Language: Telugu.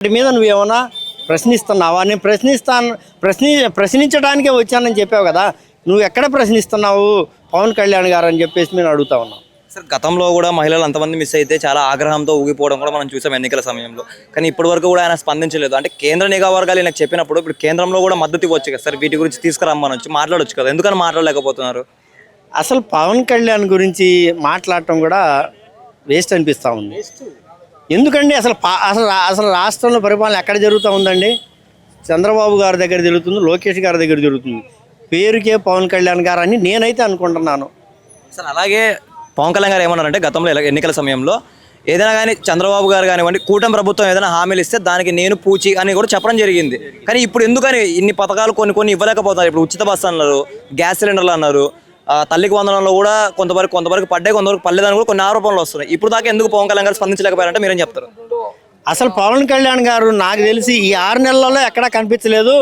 వాటి మీద నువ్వేమన్నా ప్రశ్నిస్తున్నావా? నేను ప్రశ్నిస్తాను ప్రశ్ని ప్రశ్నించడానికే వచ్చానని చెప్పావు కదా. నువ్వు ఎక్కడ ప్రశ్నిస్తున్నావు? పవన్ కళ్యాణ్ గారు అని చెప్పేసి నేను అడుగుతా ఉన్నాను సార్ గతంలో కూడా మహిళలు అంతమంది మిస్ అయితే చాలా ఆగ్రహంతో ఊగిపోవడం కూడా మనం చూసాం ఎన్నికల సమయంలో. కానీ ఇప్పటి వరకు కూడా ఆయన స్పందించలేదు. అంటే కేంద్ర నిఘా వర్గాలు నాకు చెప్పినప్పుడు ఇప్పుడు కేంద్రంలో కూడా మద్దతు ఇవ్వచ్చు కదా సార్. వీటి గురించి తీసుకురమ్మని వచ్చి మాట్లాడొచ్చు కదా. ఎందుకని మాట్లాడలేకపోతున్నారు? అసలు పవన్ కళ్యాణ్ గురించి మాట్లాడటం కూడా వేస్ట్ అనిపిస్తూ ఉంది. ఎందుకండి అసలు పా- అసలు అసలు రాష్ట్రంలో పరిపాలన ఎక్కడ జరుగుతూ ఉందండి? చంద్రబాబు గారి దగ్గర జరుగుతుంది లోకేష్ గారి దగ్గర జరుగుతుంది. పేరుకే పవన్ కళ్యాణ్ గారు అని నేనైతే అనుకుంటున్నాను. సార్ అలాగే పవన్ కళ్యాణ్ గారు ఏమన్నారంటే గతంలో ఎన్నికల సమయంలో ఏదైనా కానీ చంద్రబాబు గారు కానివ్వండి కూటమి ప్రభుత్వం ఏదైనా హామీలు ఇస్తే దానికి నేను పూచి అని కూడా చెప్పడం జరిగింది. కానీ ఇప్పుడు ఎందుకని ఇన్ని పథకాలు కొన్ని కొన్ని ఇవ్వలేకపోతున్నారు. ఇప్పుడు ఉచిత బస్సు అన్నారు గ్యాస్ సిలిండర్లు అన్నారు తల్లికి వందనంలో కూడా కొంతవరకు కొంతవరకు పడ్డాయి కొంతవరకు పడలేదని కూడా కొన్ని ఆరోపణలు వస్తున్నాయి. ఇప్పుడు దాకా ఎందుకు పవన్ కళ్యాణ్ గారు స్పందించలేకపోయారంటే మీరేం చెప్తారు? అసలు పవన్ కళ్యాణ్ గారు నాకు తెలిసి ఈ ఆరు నెలలలో ఎక్కడా కనిపించలేదు.